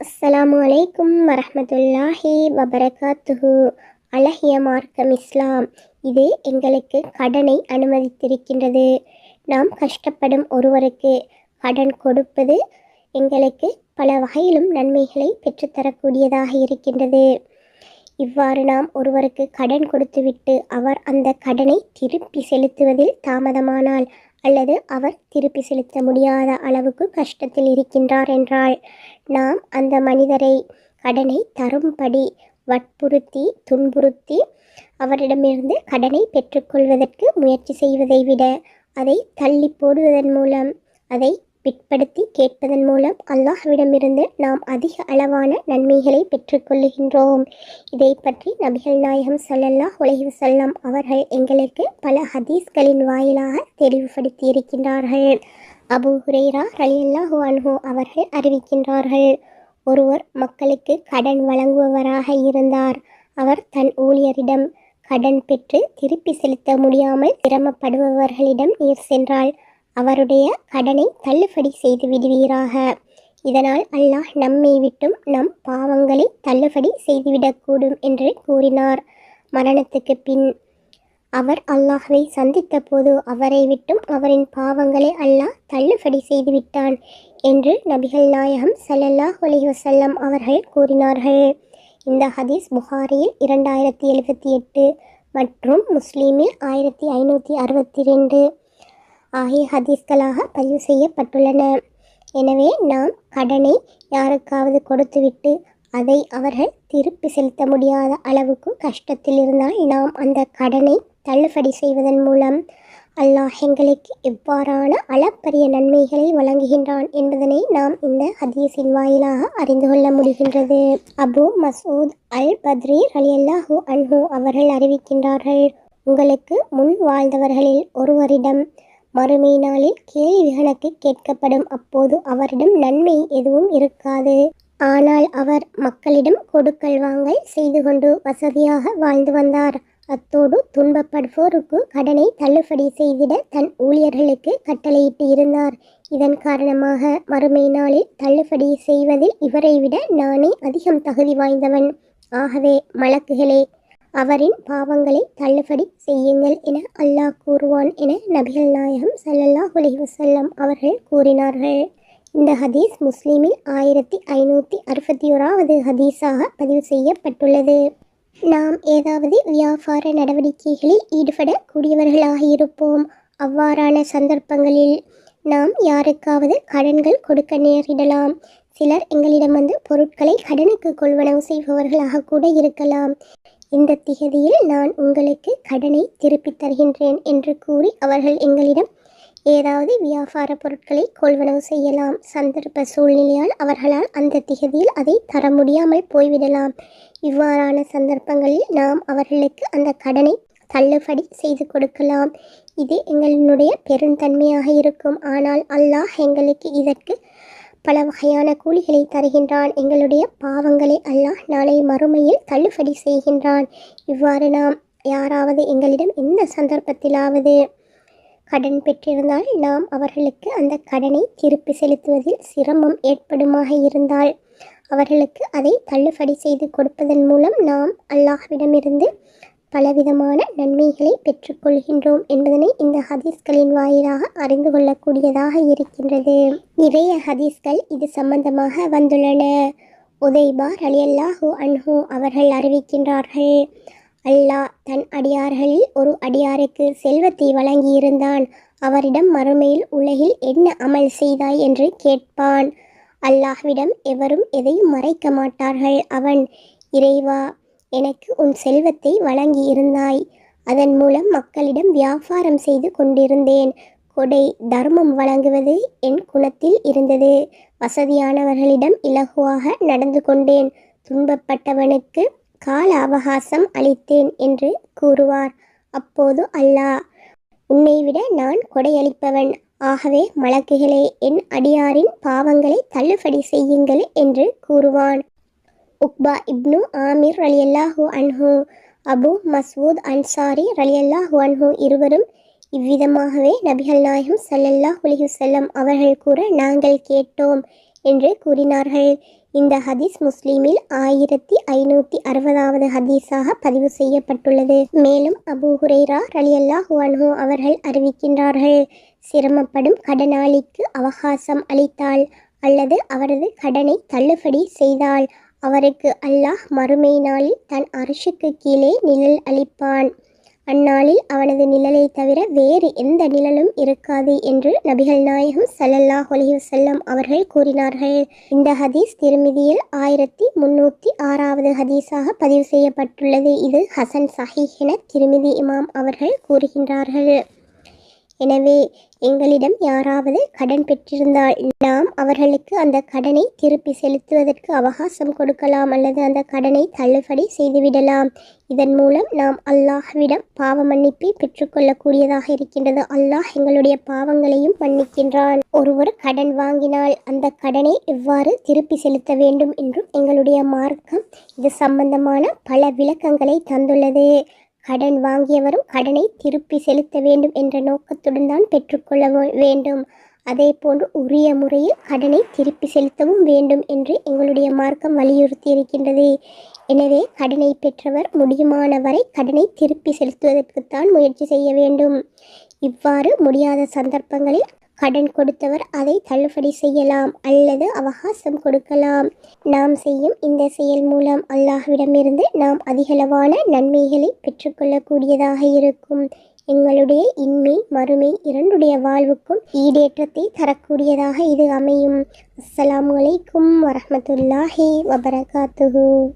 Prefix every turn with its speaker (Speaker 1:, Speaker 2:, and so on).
Speaker 1: அஸ்ஸலாமு அலைக்கும் வரமத்துல்லாஹி வபரகாத்துஹு அழகிய மார்க்கம் இஸ்லாம். இது எங்களுக்கு கடனை அனுமதித்திருக்கின்றது. நாம் கஷ்டப்படும் ஒருவருக்கு கடன் கொடுப்பது எங்களுக்கு பல வகையிலும் நன்மைகளை பெற்றுத்தரக்கூடியதாக இருக்கின்றது. இவ்வாறு நாம் ஒருவருக்கு கடன் கொடுத்துவிட்டு அவர் அந்த கடனை திருப்பி செலுத்துவதில் தாமதமானால் அல்லது அவர் திருப்பி செலுத்த முடியாத அளவுக்கு கஷ்டத்தில் இருக்கின்றார் என்றால் நாம் அந்த மனிதரை கடனை தரும்படி வற்புறுத்தி துன்புறுத்தி அவரிடமிருந்து கடனை பெற்றுக்கொள்வதற்கு முயற்சி செய்வதை விட அதை தள்ளி போடுவதன் மூலம் அதை பிற்படுத்தி கேட்பதன் மூலம் அல்லாஹ்விடமிருந்து நாம் அதிக அளவான நன்மைகளை பெற்றுக்கொள்ளுகின்றோம். இதை பற்றி நபிகள் நாயகம் ஸல்லல்லாஹு உலகம் செல்லம் அவர்கள் எங்களுக்கு பல ஹதீஸ்களின் வாயிலாக தெளிவுபடுத்தி இருக்கின்றார்கள் அபு ஹுரேரா ரலியல்லாஹு அன்ஹு அவர்கள் அறிவிக்கின்றார்கள் ஒருவர் மக்களுக்கு கடன் வழங்குபவராக இருந்தார். அவர் தன் ஊழியரிடம் கடன் பெற்று திருப்பி செலுத்த முடியாமல் சிரமப்படுபவர்களிடம் நீர் சென்றால் அவருடைய கடனை தள்ளுபடி செய்து விடுவீராக. இதனால் அல்லாஹ் நம்மை விட்டும் நம் பாவங்களை தள்ளுபடி செய்துவிடக்கூடும் என்று கூறினார். மரணத்துக்கு பின் அவர் அல்லாஹ்வை சந்தித்த போது அவரை விட்டும் அவரின் பாவங்களை அல்லாஹ் தள்ளுபடி செய்துவிட்டான் என்று நபிகள் நாயகம் சல்லல்லாஹ் அலைஹி அவர்கள் கூறினார்கள். இந்த ஹதீஸ் புகாரியில் இரண்டாயிரத்தி எழுபத்தி எட்டு மற்றும் முஸ்லீமில் ஆயிரத்தி ஐநூற்றி அறுபத்தி ரெண்டு. ஆகிய ஹதீஸ்களாக பதிவு செய்யப்பட்டுள்ளன. எனவே நாம் கடனை யாருக்காவது கொடுத்துவிட்டு அதை அவர்கள் திருப்பி செலுத்த முடியாத அளவுக்கு கஷ்டத்தில் இருந்தால் நாம் அந்த கடனை தள்ளுபடி செய்வதன் மூலம் அல்லாஹ் எங்களுக்கு எவ்வாறான அளப்பரிய நன்மைகளை வழங்குகின்றான் என்பதனை நாம் இந்த ஹதீஸின் வாயிலாக அறிந்து கொள்ள முடிகின்றது. அபு மசூத் அல் பத்ரி ரலியல்லாஹு அன்ஹு அவர்கள் அறிவிக்கின்றார்கள் உங்களுக்கு முன் வாழ்ந்தவர்களில் ஒருவரிடம் மறுமை நாளில் கேள்வி கேட்கப்படும். அப்போது அவரிடம் நன்மை எதுவும் இருக்காது. ஆனால் அவர் மக்களிடம் கொடுக்கல் வாங்கல் செய்து கொண்டு வசதியாக வாழ்ந்து வந்தார். அத்தோடு துன்பப்படுவோருக்கு கடனை தள்ளுபடி செய்திட தன் ஊழியர்களுக்கு கட்டளையிட்டு இருந்தார். இதன் காரணமாக மறுமை நாளில் தள்ளுபடி செய்வதில் இவரை விட நானே அதிகம் தகுதி வாய்ந்தவன். ஆகவே மலக்குகளே அவரின் பாவங்களை தள்ளுபடி செய்யுங்கள் என அல்லாஹ் கூறுவான் என நபிகள் நாயகம் ஸல்லல்லாஹு அலைஹி அவர்கள் கூறினார்கள். இந்த ஹதீஸ் முஸ்லீமில் ஆயிரத்தி ஐநூற்றி அறுபத்தி ஓராவது ஹதீஸாக பதிவு செய்யப்பட்டுள்ளது. நாம் ஏதாவது வியாபார நடவடிக்கைகளில் ஈடுபடக்கூடியவர்களாக இருப்போம் அவ்வாறான சந்தர்ப்பங்களில் நாம் யாருக்காவது கடன்கள் கொடுக்க நேரிடலாம். சிலர் எங்களிடம் வந்து பொருட்களை கடனுக்கு கொள்வனவு செய்பவர்களாக கூட இருக்கலாம். இந்த திகதியில் நான் உங்களுக்கு கடனை திருப்பித் தருகின்றேன் என்று கூறி அவர்கள் எங்களிடம் ஏதாவது வியாபார பொருட்களை கொள்வனவு செய்யலாம். சந்தர்ப்ப சூழ்நிலையால் அவர்களால் அந்த திகதியில் அதை தர முடியாமல் போய்விடலாம். இவ்வாறான சந்தர்ப்பங்களில் நாம் அவர்களுக்கு அந்த கடனை தள்ளுபடி செய்து கொடுக்கலாம். இது எங்களினுடைய பெருந்தன்மையாக இருக்கும். ஆனால் அல்லாஹ் எங்களுக்கு இதற்கு பல வகையான கூலிகளை தருகின்றான். எங்களுடைய பாவங்களை அல்லாஹ் நாளை மறுமையில் தள்ளுபடி செய்கின்றான். இவ்வாறு நாம் யாராவது எங்களிடம் எந்த சந்தர்ப்பத்திலாவது கடன் பெற்றிருந்தால் நாம் அவர்களுக்கு அந்த கடனை திருப்பி செலுத்துவதில் சிரமம் ஏற்படுமாக இருந்தால் அவர்களுக்கு அதை தள்ளுபடி செய்து கொடுப்பதன் மூலம் நாம் அல்லாஹ்விடமிருந்து பலவிதமான நன்மைகளை பெற்றுக்கொள்கின்றோம் என்பதனை இந்த ஹதீஸ்களின் வாயிலாக அறிந்து கொள்ளக்கூடியதாக இருக்கின்றது. நிறைய ஹதீஸ்கள் இது சம்பந்தமாக வந்துள்ளன. உதைபார் அலியல்லாஹு அன்ஹூ அவர்கள் அறிவிக்கின்றார்கள் அல்லாஹ் தன் அடியார்களில் ஒரு அடியாருக்கு செல்வத்தை வழங்கியிருந்தான். அவரிடம் மறுமையில் உலகில் என்ன அமல் செய்தாய்? என்று கேட்பான். அல்லாஹ்விடம் எவரும் எதையும் மறைக்க மாட்டார்கள். அவன் இறைவா எனக்கு உன் செல்வத்தை வழங்கி இருந்தாய் அதன் மூலம் மக்களிடம் வியாபாரம் செய்து கொண்டிருந்தேன். கொடை தர்மம் வழங்குவது என் குணத்தில் இருந்தது. வசதியானவர்களிடம் இலகுவாக நடந்து கொண்டேன். துன்பப்பட்டவனுக்கு கால அவகாசம் அளித்தேன் என்று கூறுவார். அப்போது அல்லாஹ் உன்னை விட நான் கொடையளிப்பவன். ஆகவே மலக்குகளே என் அடியாரின் பாவங்களை தள்ளுபடி செய்யுங்கள் என்று கூறுவான். உக்பா இப்னு ஆமிர் ரலியல்லாஹு அன்ஹு அபு மஸ்வூத் அன்சாரி ரலியல்லாஹு அன்ஹு இருவரும் இவ்விதமாகவே நபிகள் நாயகம் சல்லல்லாஹ் அலைஹி அவர்கள் கூற நாங்கள் கேட்டோம் என்று கூறினார்கள். இந்த ஹதீஸ் முஸ்லீமில் ஆயிரத்தி ஐநூற்றி அறுபதாவது ஹதீஸாக பதிவு செய்யப்பட்டுள்ளது. மேலும் அபு ஹுரைரா ரலியல்லாஹ் அன்ஹு அவர்கள் அறிவிக்கின்றார்கள் சிரமப்படும் கடனாளிக்கு அவகாசம் அளித்தால் அல்லது அவரது கடனை தள்ளுபடி செய்தால் அவருக்கு அல்லாஹ் மறுமை நாளில் தன் அரிசுக்கு கீழே நிழல் அளிப்பான். அந்நாளில் அவனது நிழலை தவிர வேறு எந்த நிழலும் இருக்காது என்று நபிகள் நாயகம் ஸல்லல்லாஹு அலைஹி அவர்கள் கூறினார்கள். இந்த ஹதீஸ் திருமிதியில் ஆயிரத்தி முன்னூற்றி ஆறாவது ஹதீஸாக பதிவு செய்யப்பட்டுள்ளது. இது ஹசன் சஹீஹ் என திருமிதி இமாம் அவர்கள் கூறுகின்றார்கள். எனவே எங்களிடம் யாராவது கடன் பெற்றிருந்தால் நாம் அவர்களுக்கு அந்த கடனை திருப்பி செலுத்துவதற்கு அவகாசம் கொடுக்கலாம் அல்லது அந்த கடனை தள்ளுபடி செய்துவிடலாம். இதன் மூலம் நாம் அல்லாஹ்விடம் பாவ மன்னிப்பை பெற்றுக்கொள்ளக்கூடியதாக இருக்கின்றது. அல்லாஹ் எங்களுடைய பாவங்களையும் மன்னிக்கின்றான். ஒருவர் கடன் வாங்கினால் அந்த கடனை எவ்வாறு திருப்பி செலுத்த வேண்டும் என்றும் எங்களுடைய மார்க்கம் இது சம்பந்தமான பல விளக்கங்களை தந்துள்ளது. கடன் வாங்கியவரும் கடனை திருப்பி செலுத்த வேண்டும் என்ற நோக்கத்துடன் தான் பெற்றுக்கொள்ள வேண்டும். அதே போன்று உரிய முறையில் கடனை திருப்பி செலுத்தவும் வேண்டும் என்று எங்களுடைய மார்க்கம் வலியுறுத்தி இருக்கின்றது எனவே கடனை பெற்றவர் முடியுமான வரை கடனை திருப்பி செலுத்துவதற்குத்தான் முயற்சி செய்ய வேண்டும். இவ்வாறு முடியாத சந்தர்ப்பங்களில் கடன் கொடுத்தவர் அதை தள்ளுபடி செய்யலாம் அல்லது அவகாசம் கொடுக்கலாம். நாம் செய்யும் இந்த செயல் மூலம் அல்லாஹ்விடமிருந்து நாம் அதிகளவான நன்மைகளை பெற்றுக்கொள்ளக்கூடியதாக இருக்கும். எங்களுடைய இன்மை மறுமை இரண்டுடைய வாழ்வுக்கும் ஈடேற்றத்தை தரக்கூடியதாக இது அமையும். அஸ்லாம் வலைக்கும் வரமத்துல்லாஹி வபரகாத்துஹூ.